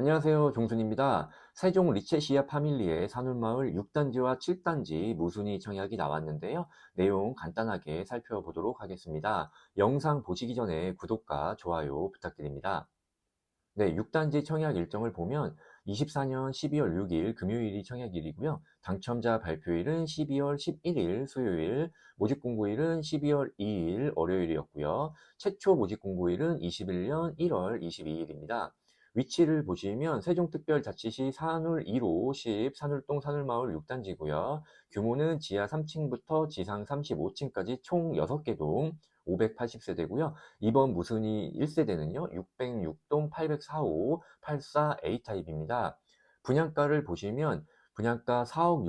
안녕하세요. 종순입니다. 세종 리체시아 파밀리의 산울마을 6단지와 7단지 무순위 청약이 나왔는데요. 내용 간단하게 살펴보도록 하겠습니다. 영상 보시기 전에 구독과 좋아요 부탁드립니다. 네, 6단지 청약 일정을 보면 24년 12월 6일 금요일이 청약일이고요. 당첨자 발표일은 12월 11일 수요일, 모집 공고일은 12월 2일 월요일이었고요. 최초 모집 공고일은 21년 1월 22일입니다. 위치를 보시면 세종특별자치시 산울 1호 10 산울동 산울마을 6단지고요. 규모는 지하 3층부터 지상 35층까지 총 6개 동 580세대고요. 이번 무순위 1세대는요. 606동 804호 84A 타입입니다. 분양가를 보시면 분양가 4억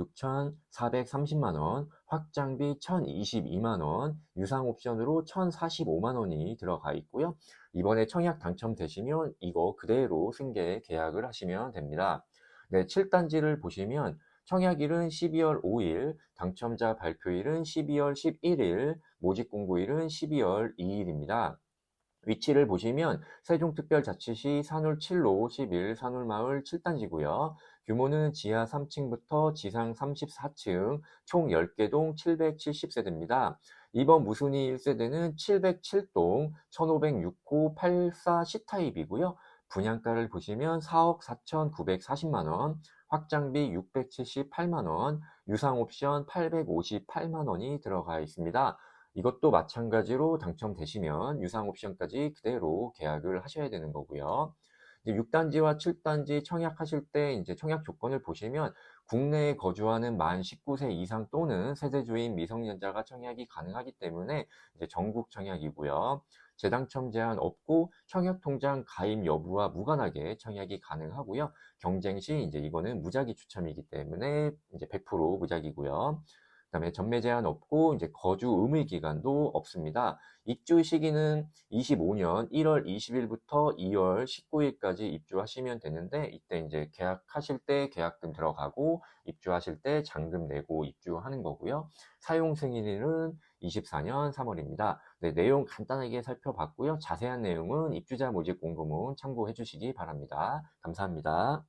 6,430만원, 확장비 1,022만원, 유상 옵션으로 1,045만원이 들어가 있고요. 이번에 청약 당첨되시면 이거 그대로 승계 계약을 하시면 됩니다. 네, 7단지를 보시면 청약일은 12월 5일, 당첨자 발표일은 12월 11일, 모집 공고일은 12월 2일입니다. 위치를 보시면 세종특별자치시 산울 7로 11 산울마을 7단지고요. 규모는 지하 3층부터 지상 34층, 총 10개 동 770세대입니다. 이번 무순위 1세대는 707동 1506호 84 C타입이고요. 분양가를 보시면 4억 4,940만원, 확장비 678만원, 유상 옵션 858만원이 들어가 있습니다. 이것도 마찬가지로 당첨되시면 유상 옵션까지 그대로 계약을 하셔야 되는 거고요. 이제 6단지와 7단지 청약하실 때 이제 청약 조건을 보시면 국내에 거주하는 만 19세 이상 또는 세대주인 미성년자가 청약이 가능하기 때문에 이제 전국 청약이고요. 재당첨 제한 없고 청약 통장 가입 여부와 무관하게 청약이 가능하고요. 경쟁 시 이제 이거는 무작위 추첨이기 때문에 이제 100% 무작위고요. 그다음에 전매 제한 없고 이제 거주 의무 기간도 없습니다. 입주 시기는 25년 1월 20일부터 2월 19일까지 입주하시면 되는데 이때 이제 계약하실 때 계약금 들어가고 입주하실 때 잔금 내고 입주하는 거고요. 사용 승인일은 24년 3월입니다. 네, 내용 간단하게 살펴봤고요. 자세한 내용은 입주자 모집 공고문 참고해 주시기 바랍니다. 감사합니다.